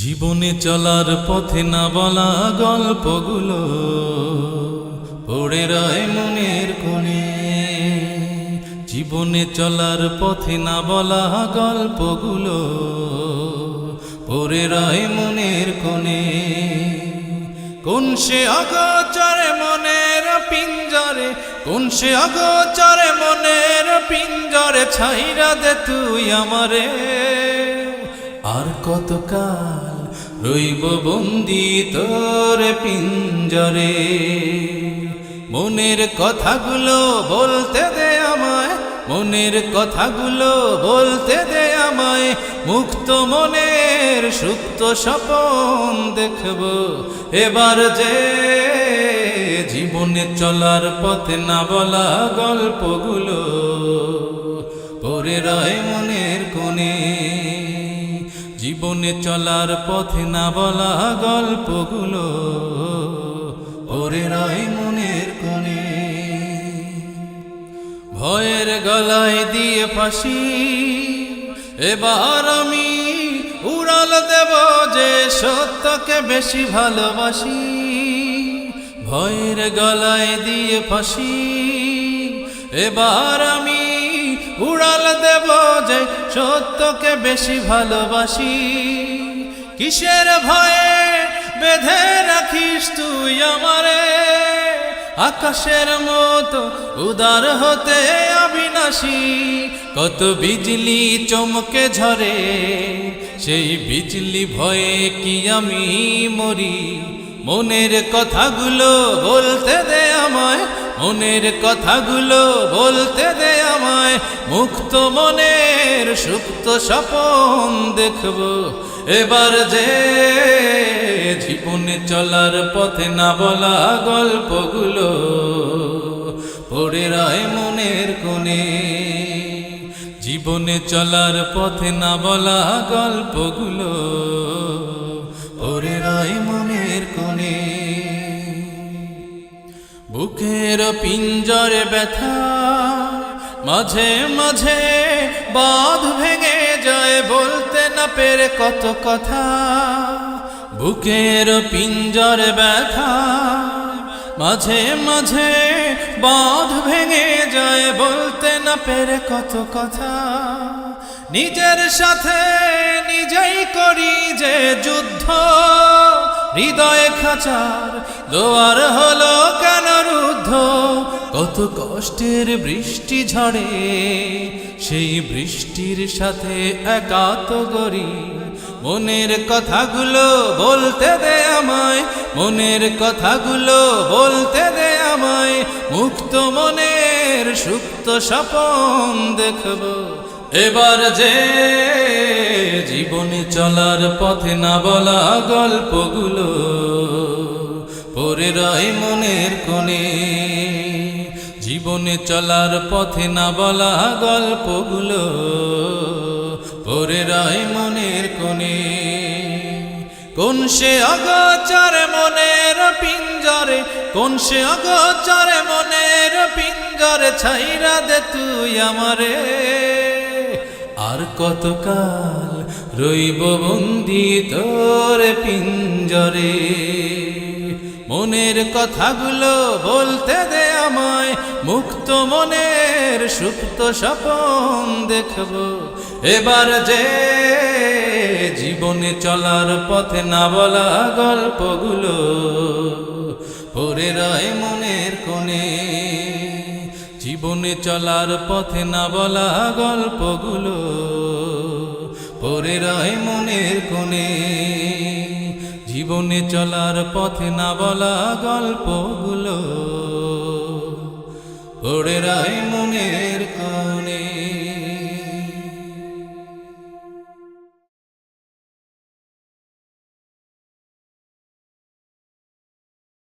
জীবনে চলার পথে না বলা গল্পগুলো পড়ে রয় মনের কোণে। জীবনে চলার পথে না বলা গল্পগুলো পড়ে রয় মনের কোণে। কোন সে অগোচরে মনের পিঞ্জরে, কোন সে অগোচরে মনের পিঞ্জরে ছাইরা দে তুই আমারে। আর কতকাল রইব বন্দি তোর পিঞ্জরে? মনের কথাগুলো বলতে দে আমায়, মনের কথাগুলো বলতে দে আমায়। মুক্ত মনের সুপ্ত স্বপন দেখব, এবার যে জীবনে চলার পথে না বলা গল্পগুলো। পরে রয় কোণে জীবনে চলার পথে না বলা গল্পগুলো, ওরে রয় মনের কোণে। ভয়ের গলায় দিয়ে ফাঁসি, এবার আমি উড়াল দেব যে সত্যকে বেশি ভালোবাসি। ভয়ের গলায় দিয়ে ফাঁসি, এবার আমি উড়াল দেব যে সত্যকে বেশি ভালোবাসি। কিসের ভয়ে বেঁধে রাখিস তুই আমারে? আকাশের মতো উদার হতে অবিনাশী, কত বিজলি চমকে ঝরে, সেই বিজলি ভয়ে কি আমি মরি? মনের কথাগুলো বলতে দে আমায় মনের কথাগুলো বলতে দে আমায়। মুক্ত মনের সুপ্ত স্বপন দেখব। এবার যে জীবনে চলার পথে না বলা গল্পগুলো পড়ে রয় মনের কোণে। জীবনে চলার পথে না বলা গল্পগুলো পড়ে রয় মনের কোণে। বুকের পিঞ্জরে ব্যথা, মাঝে মাঝে বাঁধ ভেঙে যায় বলতে না পেরে কত কথা। বুকের পিঞ্জরে ব্যথা, মাঝে মাঝে বাঁধ ভেঙে যায় বলতে না পেরে কত কথা। নিজের সাথে নিজেই করি যে যুদ্ধ, হৃদয় খাঁচার দোয়ার রুদ্ধ কত কষ্টের বৃষ্টি ঝড়ে, সেই বৃষ্টির সাথে একাত গরি মনের কথাগুলো বলতে দে আমায়, মনের কথাগুলো বলতে দে আমায়, মুক্ত মনের সুপ্ত স্বপন দেখব। এবার যে জীবনে চলার পথে না বলা গল্পগুলো পরে রয় মনের কোণে। জীবনে চলার পথে না বলা গল্পগুলো পরে রয় মনের কোণে। কোন সে অগোচরে মনের পিঞ্জরে, কোন সে অগোচরে মনের পিঞ্জরে ছাইরা দে তুই আমারে। আর কতকাল রইব বন্দি তোর পিঞ্জরে। মনের কথাগুলো মুক্ত মনের সুপ্ত স্বপন দেখব। এবার যে জীবনে চলার পথে না বলা গল্পগুলো পরে রয় মনের কোণে। জীবনে চলার পথে না বলা গল্পগুলো পরে রয় মনের কোণে। জীবনে চলার পথে না বলা গল্পগুলো পড়ে রয় মনের কোণে